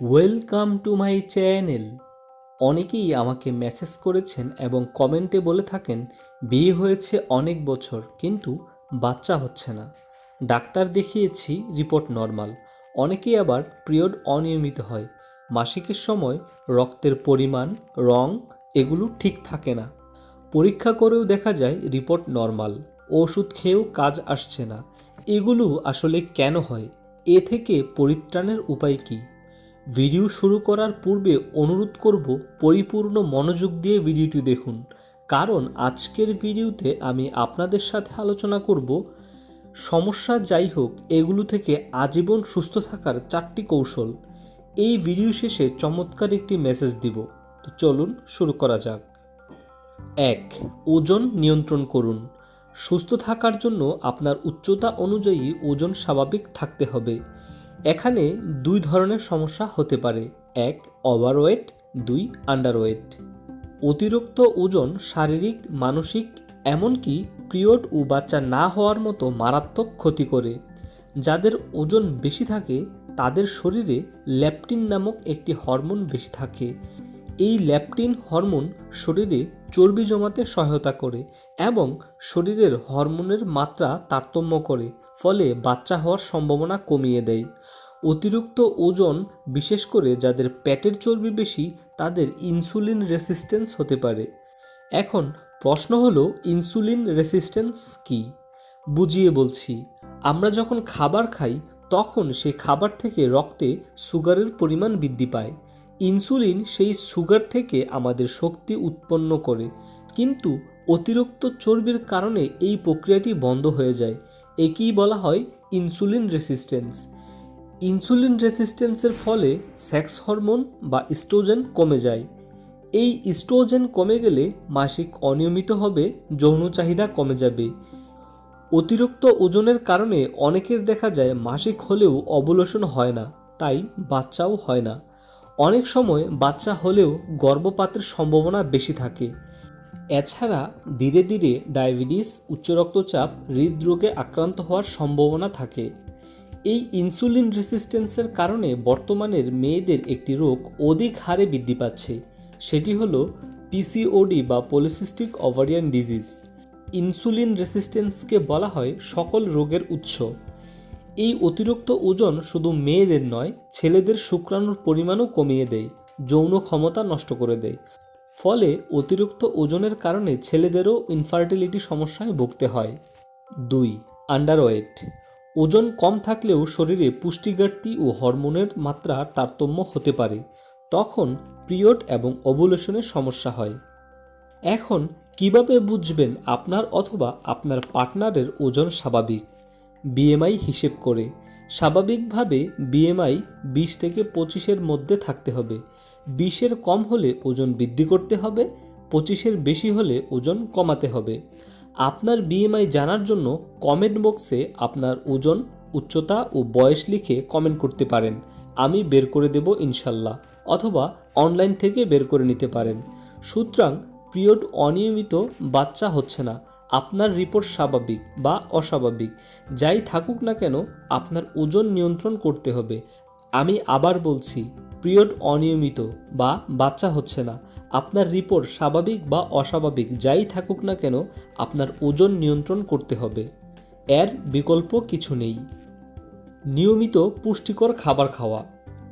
Welcome to my channel অনেকেই আমাকে message করেছেন এবং কমেন্টে বলে থাকেন, বিয়ে হয়েছে অনেক বছর, কিন্তু বাচ্চা হচ্ছে না। ডাক্তার দেখিয়েছি রিপোর্ট নর্মাল অনেকেই আবার পিরিয়ড অনিয়মিত হয়। মাসিকের সময় রক্তের পরিমাণ, রং এগুলো ঠিক থাকে না। পরীক্ষা করেও দেখা যায় রিপোর্ট নর্মাল ওষুধ খেয়েও কাজ আসছে না। এগুলো আসলে কেন হয়? এ থেকে পরিত্রাণের উপায় কী? ভিডিও শুরু করার পূর্বে অনুরোধ করব পরিপূর্ণ মনোযোগ দিয়ে ভিডিওটি দেখুন। কারণ আজকের ভিডিওতে আমি আপনাদের সাথে আলোচনা করব সমস্যা যাই হোক, এগুলো থেকে আজীবন সুস্থ থাকার চারটি কৌশল। এই ভিডিও শেষে চমৎকার একটি মেসেজ দিব। তো চলুন শুরু করা যাক। এক, ওজন নিয়ন্ত্রণ করুন। সুস্থ থাকার জন্য আপনার উচ্চতা অনুযায়ী ওজন স্বাভাবিক থাকতে হবে। এখানে দুই ধরনের সমস্যা হতে পারে, এক ওভারওয়েট দুই আন্ডারওয়েট অতিরিক্ত ওজন শারীরিক, মানসিক, এমনকি পিরিয়ড ও বাচ্চা না হওয়ার মতো মারাত্মক ক্ষতি করে। যাদের ওজন বেশি থাকে, তাদের শরীরে ল্যাপটিন নামক একটি হরমোন বেশি থাকে। এই ল্যাপটিন হরমোন শরীরে চর্বি জমাতে সহায়তা করে এবং শরীরের হরমোনের মাত্রা তারতম্য করে। ফলে বাচ্চা হওয়ার সম্ভাবনা কমিয়ে দেয়। অতিরিক্ত ওজন, বিশেষ করে যাদের পেটের চর্বি বেশি, তাদের ইনসুলিন রেসিস্ট্যান্স হতে পারে। এখন প্রশ্ন হলো, ইনসুলিন রেসিস্ট্যান্স কি? বুঝিয়ে বলছি, আমরা যখন খাবার খাই, তখন সেই খাবার থেকে রক্তে সুগারের পরিমাণ বৃদ্ধি পায়। ইনসুলিন সেই সুগার থেকে আমাদের শক্তি উৎপন্ন করে, কিন্তু অতিরিক্ত চর্বির কারণে এই প্রক্রিয়াটি বন্ধ হয়ে যায়। একেই বলা হয় ইনসুলিন রেসিস্ট্যান্স ইনসুলিন রেসিস্টেন্সের ফলে সেক্স হরমোন বা ইস্ট্রোজেন কমে যায়। এই ইস্ট্রোজেন কমে গেলে মাসিক অনিয়মিত হবে, যৌন চাহিদা কমে যাবে। অতিরিক্ত ওজনের কারণে অনেকের দেখা যায় মাসিক হলেও অবলোশন হয় না, তাই বাচ্চাও হয় না। অনেক সময় বাচ্চা হলেও গর্ভপাতের সম্ভাবনা বেশি থাকে। এছাড়া ধীরে ধীরে ডায়াবেটিস উচ্চ রক্তচাপ হৃদরোগে আক্রান্ত হওয়ার সম্ভাবনা থাকে। এই ইনসুলিন রেসিস্ট্যান্সের কারণে বর্তমানের মেয়েদের একটি রোগ অধিক হারে বৃদ্ধি পাচ্ছে। সেটি হলো পিসিওডি বা পলিসিস্টিক ওভারিয়ান ডিজিজ ইনসুলিন রেসিস্ট্যান্সকে বলা হয় সকল রোগের উৎস। এই অতিরিক্ত ওজন শুধু মেয়েদের নয়, ছেলেদের শুক্রাণুর পরিমাণও কমিয়ে দেয়, যৌন ক্ষমতা নষ্ট করে দেয়। ফলে অতিরিক্ত ওজনের কারণে ছেলেদেরও ইনফার্টিলিটি সমস্যায় ভুগতে হয়। দুই আন্ডারওয়েট ওজন কম থাকলেও শরীরে পুষ্টিঘাটতি ও হরমোনের মাত্রা তারতম্য হতে পারে। তখন পিরিয়ড এবং ওভুলেশনের সমস্যা হয়। এখন, কীভাবে বুঝবেন আপনার অথবা আপনার পার্টনারের ওজন স্বাভাবিক? বিএমআই হিসেব করে। স্বাভাবিকভাবে বিএমআই বিশ থেকে পঁচিশের মধ্যে থাকতে হবে। বিশের কম হলে ওজন বৃদ্ধি করতে হবে, পঁচিশের বেশি হলে ওজন কমাতে হবে। আপনার বিএমআই জানার জন্য কমেন্ট বক্সে আপনার ওজন, উচ্চতা ও বয়স লিখে কমেন্ট করতে পারেন। আমি বের করে দেব ইনশাল্লাহ, অথবা অনলাইন থেকে বের করে নিতে পারেন। সুতরাং পিরিয়ড অনিয়মিত, বাচ্চা হচ্ছে না। আপনার রিপোর্ট স্বাভাবিক বা অস্বাভাবিক। যাই থাকুক না কেন, আপনার ওজন নিয়ন্ত্রণ করতে হবে। আমি আবার বলছি পিরিয়ড অনিয়মিত বা বাচ্চা হচ্ছে না। আপনার রিপোর্ট স্বাভাবিক বা অস্বাভাবিক, যাই থাকুক না কেন, আপনার ওজন নিয়ন্ত্রণ করতে হবে। এর বিকল্প কিছু নেই। নিয়মিত পুষ্টিকর খাবার খাওয়া।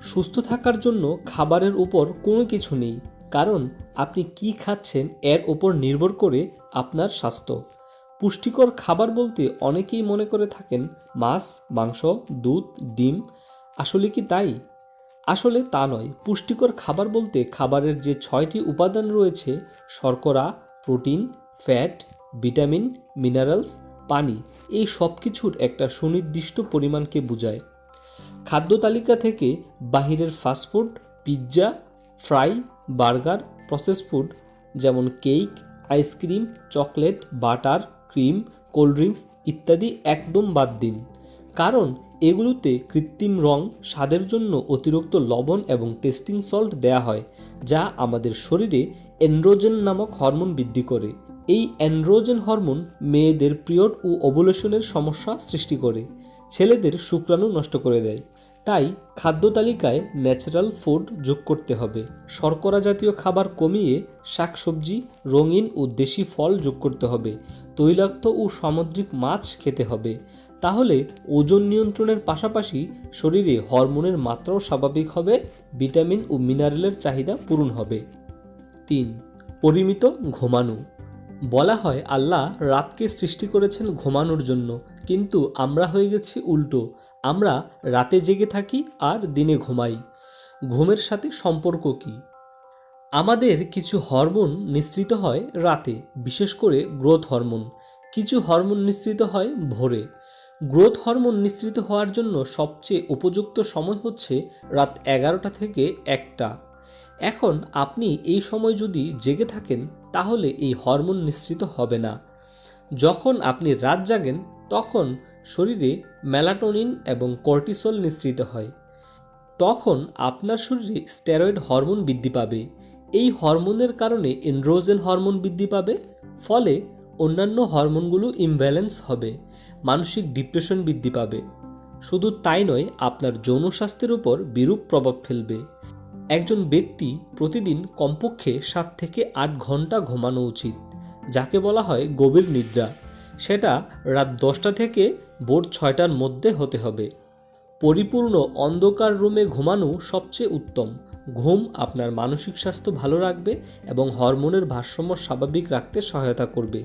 সুস্থ থাকার জন্য খাবারের উপর কোনো কিছু নেই, কারণ আপনি কি খাচ্ছেন এর ওপর নির্ভর করে আপনার স্বাস্থ্য। পুষ্টিকর খাবার বলতে অনেকেই মনে করে থাকেন মাছ, মাংস, দুধ, ডিম। আসলে কি তাই? আসলে তা নয়। পুষ্টিকর খাবার বলতে খাবারের যে ছয়টি উপাদান রয়েছে, শর্করা, প্রোটিন, ফ্যাট, ভিটামিন, মিনারেলস, পানি, এই সব কিছুর একটা সুনির্দিষ্ট পরিমাণকে বোঝায়। খাদ্য তালিকা থেকে বাহিরের fast food pizza, fry, burger, process food, যেমন cake, ice cream, chocolate, butter, cream, cold drinks ইত্যাদি একদম বাদ দিন। কারণ এগুলোতে কৃত্রিম রং, স্বাদের জন্য অতিরিক্ত লবণ এবং টেস্টিং সল্ট দেয়া হয়, যা আমাদের শরীরে অ্যান্ড্রোজেন নামক হরমোন বৃদ্ধি করে। এই অ্যান্ড্রোজেন হরমোন মেয়েদের পিরিয়ড ও অবলেশনের সমস্যা সৃষ্টি করে, ছেলেদের শুক্রাণু নষ্ট করে দেয়। তাই খাদ্য তালিকায় ন্যাচারাল ফুড যোগ করতে হবে। শর্করা জাতীয় খাবার কমিয়ে শাকসবজি, রঙিন ও দেশি ফল যোগ করতে হবে। তৈলাক্ত ও সামুদ্রিক মাছ খেতে হবে। তাহলে ওজন নিয়ন্ত্রণের পাশাপাশি শরীরে হরমোনের মাত্রাও স্বাভাবিক হবে, ভিটামিন ও মিনারেলের চাহিদা পূরণ হবে। তিন, পরিমিত ঘুমানো। বলা হয়, আল্লাহ রাতকে সৃষ্টি করেছেন ঘুমানোর জন্য, কিন্তু আমরা হয়ে গেছি উল্টো। আমরা রাতে জেগে থাকি আর দিনে ঘুমাই। ঘুমের সাথে সম্পর্ক কী? আমাদের কিছু হরমোন নিঃসৃত হয় রাতে, বিশেষ করে গ্রোথ হরমোন। কিছু হরমোন নিঃসৃত হয় ভোরে। গ্রোথ হরমোন নিঃসৃত হওয়ার জন্য সবচেয়ে উপযুক্ত সময় হচ্ছে রাত এগারোটা থেকে একটা। এখন আপনি এই সময় যদি জেগে থাকেন, তাহলে এই হরমোন নিঃসৃত হবে না। যখন আপনি রাত জাগেন, তখন শরীরে মেলাটোনিন এবং কর্টিসল নিঃসৃত হয়। তখন আপনার শরীরে স্টেরয়েড হরমোন বৃদ্ধি পাবে। এই হরমোনের কারণে এন্ড্রোজেন হরমোন বৃদ্ধি পাবে। ফলে অন্যান্য হরমোনগুলো ইমব্যালেন্স হবে, মানসিক ডিপ্রেশন বৃদ্ধি পাবে। শুধু তাই নয়, আপনার যৌন স্বাস্থ্যের উপর বিরূপ প্রভাব ফেলবে। একজন ব্যক্তি প্রতিদিন কমপক্ষে সাত থেকে আট ঘণ্টা ঘুমানো উচিত, যাকে বলা হয় গভীর নিদ্রা। সেটা রাত দশটা থেকে ভোর ছয়টার মধ্যে হতে হবে। পরিপূর্ণ অন্ধকার রুমে ঘুমানো সবচেয়ে উত্তম। ঘুম আপনার মানসিক স্বাস্থ্য ভালো রাখবে এবং হরমোনের ভারসাম্য স্বাভাবিক রাখতে সহায়তা করবে।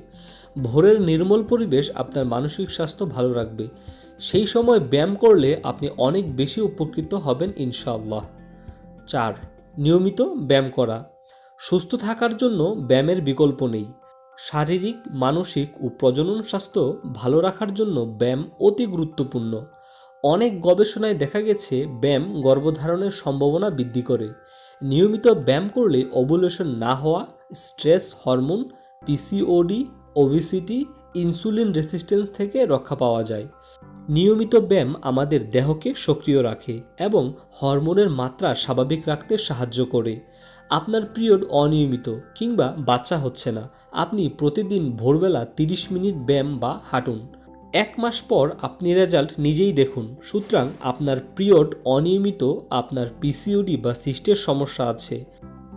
ভোরের নির্মল পরিবেশ আপনার মানসিক স্বাস্থ্য ভালো রাখবে। সেই সময় ব্যায়াম করলে আপনি অনেক বেশি উপকৃত হবেন ইনশাআল্লাহ। চার, নিয়মিত ব্যায়াম করা। সুস্থ থাকার জন্য ব্যায়ামের বিকল্প নেই। শারীরিক, মানসিক ও প্রজনন স্বাস্থ্য ভালো রাখার জন্য ব্যায়াম অতি গুরুত্বপূর্ণ। অনেক গবেষণায় দেখা গেছে, ব্যায়াম গর্ভধারণের সম্ভাবনা বৃদ্ধি করে। নিয়মিত ব্যায়াম করলে ওভুলেশন না হওয়া, stress hormone PCOD obesity insulin resistance থেকে রক্ষা পাওয়া যায়। নিয়মিত ব্যায়াম আমাদের দেহকে সক্রিয় রাখে এবং হরমোনের মাত্রা স্বাভাবিক রাখতে সাহায্য করে। আপনার পিরিয়ড অনিয়মিত কিংবা বাচ্চা হচ্ছে না। আপনি প্রতিদিন ভোরবেলা তিরিশ মিনিট ব্যায়াম বা হাঁটুন। এক মাস পর আপনি রেজাল্ট নিজেই দেখুন। সুতরাং আপনার পিরিয়ড অনিয়মিত, আপনার পিসিওডি বা সিস্টের সমস্যা আছে।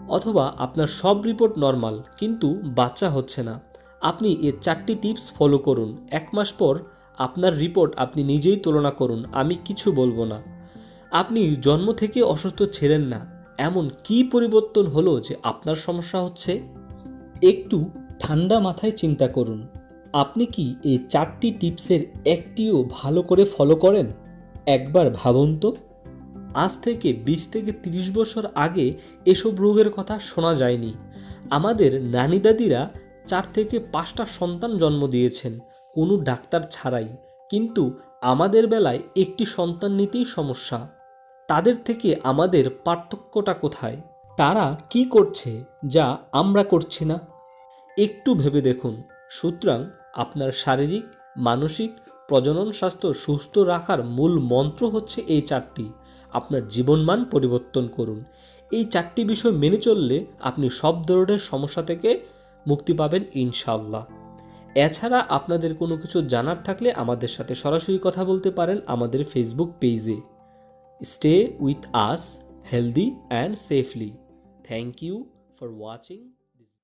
অথবা আপনার সব রিপোর্ট নর্মাল, কিন্তু বাচ্চা হচ্ছে না। আপনি এর চারটি টিপস ফলো করুন। এক মাস পর আপনার রিপোর্ট আপনি নিজেই তুলনা করুন। আমি কিছু বলব না। আপনি জন্ম থেকে অসুস্থ ছিলেন না। এমন কি পরিবর্তন হলো যে আপনার সমস্যা হচ্ছে? একটু ঠান্ডা মাথায় চিন্তা করুন। আপনি কি এই চারটি টিপসের একটিও ভালো করে ফলো করেন? একবার ভাবুন তো। আজ থেকে বিশ থেকে তিরিশ বছর আগে এসব রোগের কথা শোনা যায়নি। আমাদের নানি দাদিরা চার থেকে পাঁচটা সন্তান জন্ম দিয়েছেন, কোনো ডাক্তার ছাড়াই। কিন্তু আমাদের বেলায় একটি সন্তান নিতেই সমস্যা। তাদের থেকে আমাদের পার্থক্যটা কোথায়? তারা কি করছে যা আমরা করছি না? একটু ভেবে দেখুন। সুতরাং আপনার শারীরিক, মানসিক প্রজনন স্বাস্থ্য সুস্থ রাখার মূল মন্ত্র হচ্ছে এই চারটি। আপনার জীবনমান পরিবর্তন করুন। এই চারটি বিষয় মেনে চললে আপনি সব ধরনের সমস্যা থেকে মুক্তি পাবেন ইনশাল্লাহ এছাড়া আপনাদের কোনো কিছু জানার থাকলে আমাদের সাথে সরাসরি কথা বলতে পারেন আমাদের ফেসবুক পেজে Stay with us healthy and safely. Thank you for watching.